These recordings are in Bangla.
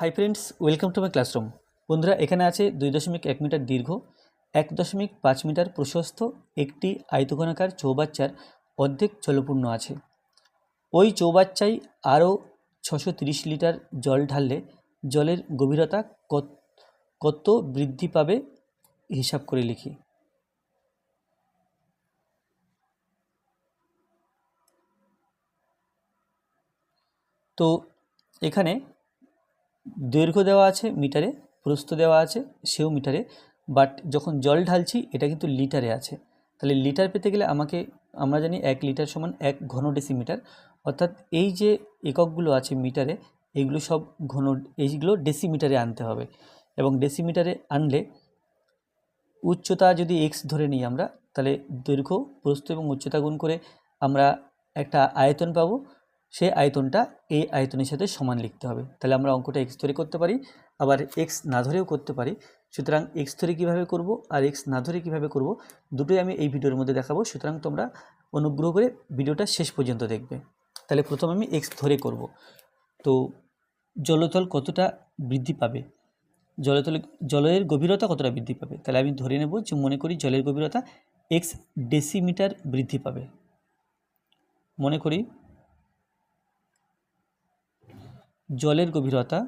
Hi friends welcome to my classroom বন্ধুরা, এখানে আছে দুই দশমিক এক মিটার দীর্ঘ, এক দশমিক পাঁচ মিটার প্রশস্ত একটি আয়তঘনাকার চৌবাচ্চার অর্ধেক জলপূর্ণ আছে। ওই চৌবাচ্চায় আরও ছশো তিরিশ লিটার জল ঢাললে জলের গভীরতা কত বৃদ্ধি পাবে হিসাব করে লিখি। তো এখানে দৈর্ঘ্য দেওয়া আছে মিটারে, প্রস্থ দেওয়া আছে সেও মিটারে বাট যখন জল ঢালছি, এটা কিন্তু লিটারে আছে। তাহলে লিটার পেতে গেলে আমাকে, আমরা জানি এক লিটার সমান এক ঘন ডেসিমিটার অর্থাৎ এই যে এককগুলো আছে মিটারে, এগুলো সব ঘন, এইগুলো ডেসিমিটারে আনতে হবে। এবং ডেসিমিটারে আনলে উচ্চতা যদি এক্স ধরে নিই আমরা, তাহলে দৈর্ঘ্য, প্রস্থ এবং উচ্চতা গুণ করে আমরা একটা আয়তন পাবো। সেই আয়তনটা এই আয়তনের সাথে সমান লিখতে হবে। তাহলে আমরা অঙ্কটা এক্স ধরে করতে পারি, আবার এক্স না ধরেও করতে পারি। সুতরাং এক্স ধরে কীভাবে করব আর এক্স না ধরে কীভাবে করব দুটোই আমি এই ভিডিওর মধ্যে দেখাবো। সুতরাং তোমরা অনুগ্রহ করে ভিডিওটা শেষ পর্যন্ত দেখবে। তাহলে প্রথম আমি এক্স ধরে করব। তো জলতল কতটা বৃদ্ধি পাবে? জলতল, জলের গভীরতা কতটা বৃদ্ধি পাবে? তাহলে আমি ধরে নেব যে মনে করি জলের গভীরতা এক্স ডেসিমিটার বৃদ্ধি পাবে। মনে করি জলের গভীরতা।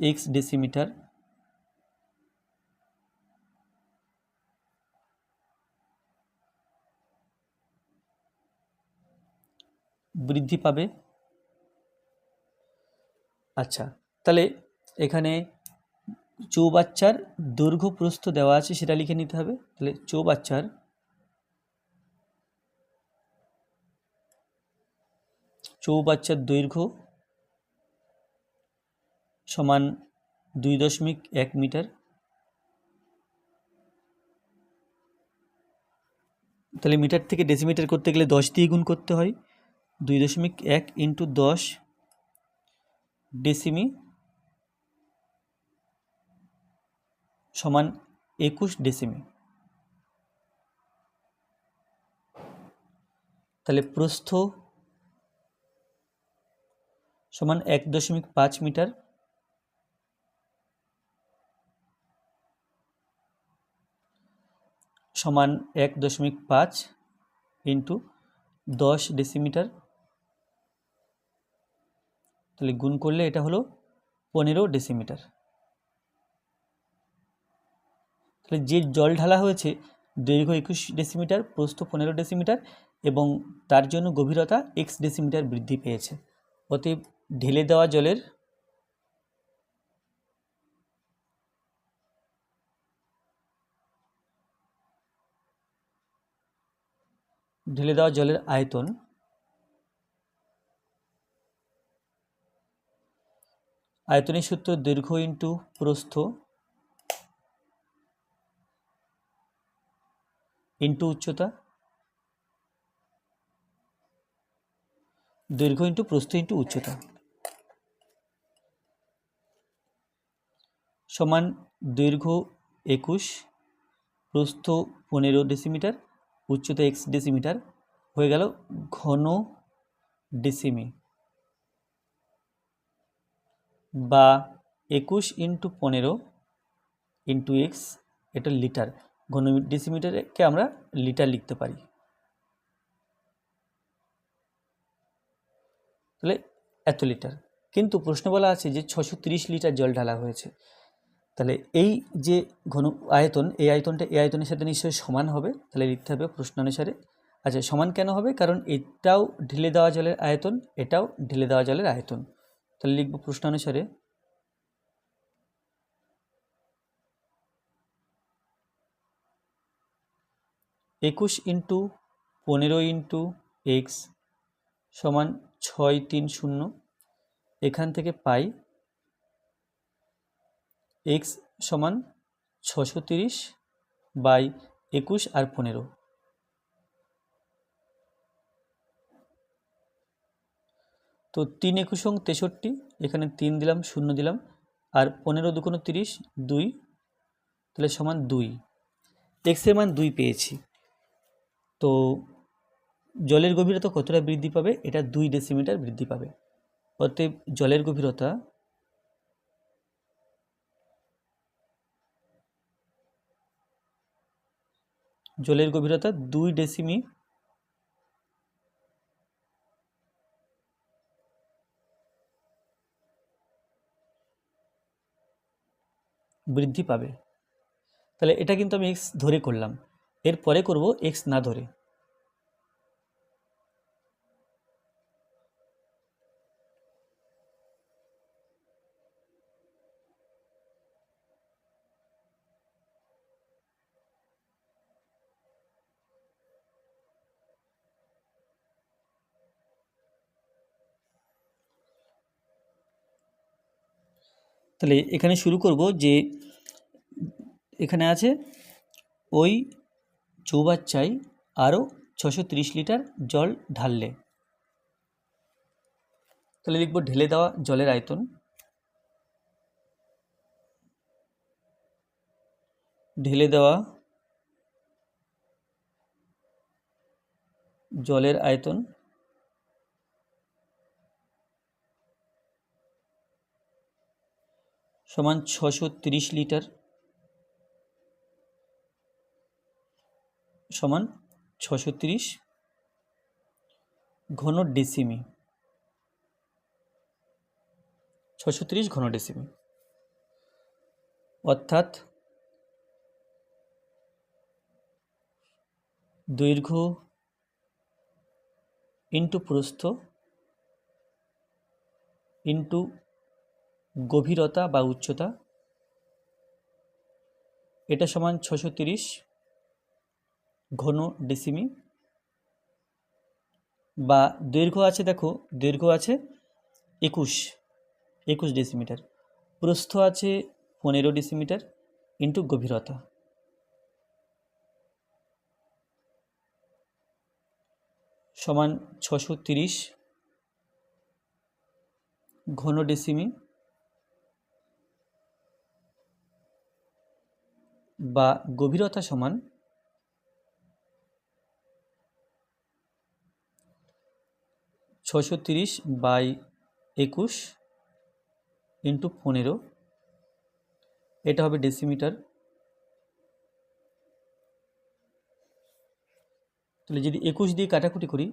এক্স ডেসিমিটার বৃদ্ধি পাবে। আচ্ছা তাহলে এখানে চৌবাচ্চার দৈর্ঘ্য প্রস্থ দেওয়া আছে, সেটা লিখে নিতে হবে। তাহলে চৌবাচ্চার চৌবাচ্চার দৈর্ঘ্য সমান দুই দশমিক এক মিটার। তাহলে মিটার থেকে ডেসিমিটার করতে গেলে দশ দিয়ে গুণ করতে হয়। দুই দশমিক এক ইন্টু দশ ডেসিমি সমান একুশ ডেসিমি তাহলে প্রস্থ সমান এক দশমিক পাঁচ মিটার। সমান এক দশমিক পাঁচ ইন্টু দশ ডেসিমিটার। তাহলে গুণ করলে এটা হলো পনেরো ডেসিমিটার। তাহলে যে জল ঢালা হয়েছে, দৈর্ঘ্য একুশ ডেসিমিটার, প্রস্থ পনেরো ডেসিমিটার এবং তার জন্য গভীরতা এক্স ডেসিমিটার বৃদ্ধি পেয়েছে। অতএব ঢেলে দেওয়া জলের ঢেলে দেওয়া জলের আয়তন আয়তনের সূত্র দীর্ঘ ইন্টু প্রস্থ ইন্টু উচ্চতা দৈর্ঘ্য ইন্টু প্রস্থ ইন্টু উচ্চতা। সমান দৈর্ঘ্য একুশ, প্রস্থ পনেরো ডেসিমিটার উচ্চতা এক্স ডেসিমিটার হয়ে গেল ঘন ডেসিমি বা একুশ ইন্টু পনেরো ইন্টু এক্স এটা লিটার ঘন ডেসিমিটারকে আমরা লিটার লিখতে পারি। তাহলে এত লিটার কিন্তু প্রশ্ন বলা আছে যে ছশো লিটার জল ঢালা হয়েছে। তাহলে এই যে ঘন আয়তন, এই আয়তনটা, এই আয়তনের সাথে নিশ্চয়ই সমান হবে। তাহলে লিখতে হবে প্রশ্ন অনুসারে। আচ্ছা সমান কেন হবে? কারণ এটাও ঢেলে দেওয়া জলের আয়তন, এটাও ঢেলে দেওয়া জলের আয়তন। তাহলে লিখব প্রশ্ন অনুসারে। একুশ ইন্টু পনেরো ইন্টু এক্স সমান ছয় তিন শূন্য। এখান থেকে পাই এক্স সমান ছশো তিরিশ বাই একুশ আর পনেরো। তো তিন একুশ তেষট্টি, এখানে তিন দিলাম, শূন্য দিলাম, আর পনেরো দুকোনো তিরিশ, দুই, তাহলে সমান দুই। এক্সের মান দুই পেয়েছি। তো জলের গভীরতা কতটা বৃদ্ধি পাবে? এটা দুই ডেসিমিটার বৃদ্ধি পাবে। অতএব জলের গভীরতা জলের গভীরতা দুই ডেসিমি বৃদ্ধি পাবে। তাহলে এটা কিন্তু আমি এক্স ধরে করলাম। এরপরে করব এক্স না ধরে। তাহলে এখানে শুরু করব যে এখানে আছে ওই চৌবাচ্চায় আরও ছশো লিটার জল ঢাললে। তাহলে লিখব ঢেলে দেওয়া জলের আয়তন। ঢেলে দেওয়া জলের আয়তন। সমান ছশো তিরিশ লিটার, সমান ছশো তিরিশ ঘন ডেসিমি ছশো তিরিশ ঘন ডেসিমি। অর্থাৎ দৈর্ঘ্য ইন্টু প্রস্থ ইন্টু গভীরতা বা উচ্চতা। এটা সমান ছশো তিরিশ ঘন ডেসিমি। বা দৈর্ঘ্য আছে দেখো, দৈর্ঘ্য আছে একুশ একুশ ডেসিমিটার। প্রস্থ আছে পনেরো ডেসিমিটার ইন্টু গভীরতা। সমান ছশো তিরিশ ঘন ডেসিমি। বা গভীরতা সমান ছশো তিরিশ বাই একুশ ইন্টু পনেরো। এটা হবে ডেসিমিটার। তাহলে যদি একুশ দিয়ে কাটাকুটি করি,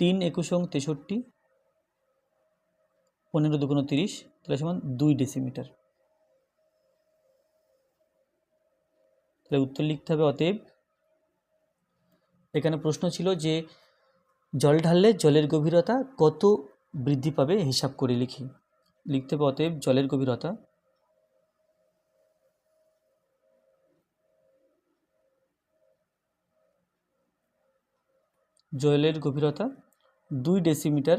তিন একুশ অং তেষট্টি, পনেরো দুগুণ তিরিশ, তাহলে সমান দুই ডেসিমিটার। তাহলে উত্তর লিখতে হবে অতএব। এখানে প্রশ্ন ছিল যে, জল ঢাললে জলের গভীরতা কত বৃদ্ধি পাবে হিসাব করে লিখি। লিখতে হবে অতএব জলের গভীরতা। জলের গভীরতা দুই ডেসিমিটার।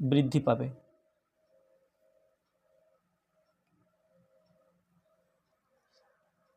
বৃদ্ধি পাবে।